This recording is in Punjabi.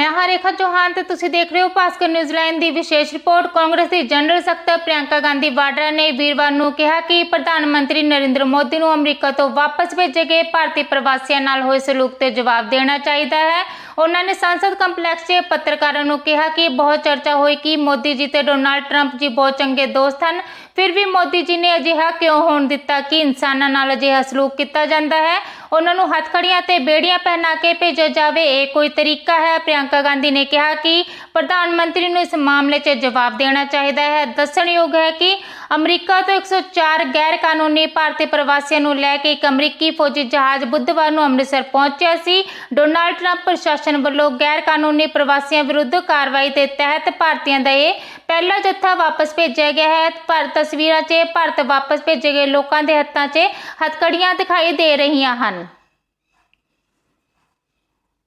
ਮੈਂ ਹਾਂ ਰੇਖਾ ਚੌਹਾਨ ਤੇ ਤੁਸੀਂ ਦੇਖ ਰਹੇ ਹੋ ਭਾਸਕਰ ਨਿਊਜ਼ੀਲੈਂਡ ਦੀ ਵਿਸ਼ੇਸ਼ ਰਿਪੋਰਟ। ਕਾਂਗਰਸ ਦੀ ਜਨਰਲ ਸਕੱਤਰ ਪ੍ਰਿਯੰਕਾ ਗਾਂਧੀ ਵਾਡਰਾ ਨੇ ਵੀਰਵਾਰ ਨੂੰ ਕਿਹਾ ਕਿ ਪ੍ਰਧਾਨ ਮੰਤਰੀ ਨਰਿੰਦਰ ਮੋਦੀ ਨੂੰ ਅਮਰੀਕਾ ਤੋਂ ਵਾਪਸ ਭੇਜੇ ਗਏ ਭਾਰਤੀ ਪ੍ਰਵਾਸੀਆਂ ਨਾਲ ਹੋਏ ਸਲੂਕ ਤੇ ਜਵਾਬ ਦੇਣਾ ਚਾਹੀਦਾ ਹੈ। ਉਹਨਾਂ ਨੇ ਸੰਸਦ ਕੰਪਲੈਕਸ 'ਚ ਪੱਤਰਕਾਰਾਂ ਨੂੰ ਕਿਹਾ ਕਿ ਬਹੁਤ ਚਰਚਾ ਹੋਈ ਕਿ ਮੋਦੀ ਜੀ ਤੇ ਡੋਨਾਲਡ ਟਰੰਪ ਜੀ ਬਹੁਤ ਚੰਗੇ ਦੋਸਤ ਹਨ। ਫਿਰ ਵੀ ਮੋਦੀ ਜੀ ਨੇ ਅਜਿਹਾ ਕਿਉਂ ਹੋਣ ਦਿੱਤਾ ਕਿ ਇਨਸਾਨਾਂ ਨਾਲ ਅਜਿਹਾ ਸਲੂਕ ਕੀਤਾ ਜਾਂਦਾ ਹੈ? ਉਹਨਾਂ ਨੂੰ ਹੱਥਕੜੀਆਂ ਤੇ ਬੇੜੀਆਂ ਪਹਿਨਾ ਕੇ ਭੇਜਿਆ ਜਾਵੇ, ਇਹ ਕੋਈ ਤਰੀਕਾ ਹੈ? ਪ੍ਰਿਯੰਕਾ ਗਾਂਧੀ ਨੇ ਕਿਹਾ ਕਿ ਪ੍ਰਧਾਨ ਮੰਤਰੀ ਨੂੰ ਇਸ ਮਾਮਲੇ 'ਚ ਜਵਾਬ ਦੇਣਾ ਚਾਹੀਦਾ ਹੈ। ਦੱਸਣਯੋਗ ਹੈ ਕਿ ਅਮਰੀਕਾ ਤੋਂ 104 ਗੈਰ ਕਾਨੂੰਨੀ ਭਾਰਤੀ ਪ੍ਰਵਾਸੀਆਂ ਨੂੰ ਲੈ ਕੇ ਇੱਕ ਅਮਰੀਕੀ ਫੌਜੀ ਜਹਾਜ਼ ਬੁੱਧਵਾਰ ਨੂੰ ਅੰਮ੍ਰਿਤਸਰ ਪਹੁੰਚਿਆ ਸੀ। ਡੋਨਾਲਡ ਟਰੰਪ ਪ੍ਰਸ਼ਾਸਨ ਵੱਲੋਂ ਗੈਰ ਕਾਨੂੰਨੀ ਪ੍ਰਵਾਸੀਆਂ ਵਿਰੁੱਧ ਕਾਰਵਾਈ ਦੇ ਤਹਿਤ ਭਾਰਤੀਆਂ ਦਾ ਇਹ ਪਹਿਲਾ ਜੱਥਾ ਵਾਪਸ ਭੇਜਿਆ ਗਿਆ ਹੈ। ਪਰ ਤਸਵੀਰਾਂ 'ਚ ਭਾਰਤ ਵਾਪਸ ਭੇਜੇ ਗਏ ਲੋਕਾਂ ਦੇ ਹੱਥਾਂ 'ਚ ਹੱਥਕੜੀਆਂ ਦਿਖਾਈ ਦੇ ਰਹੀਆਂ ਹਨ।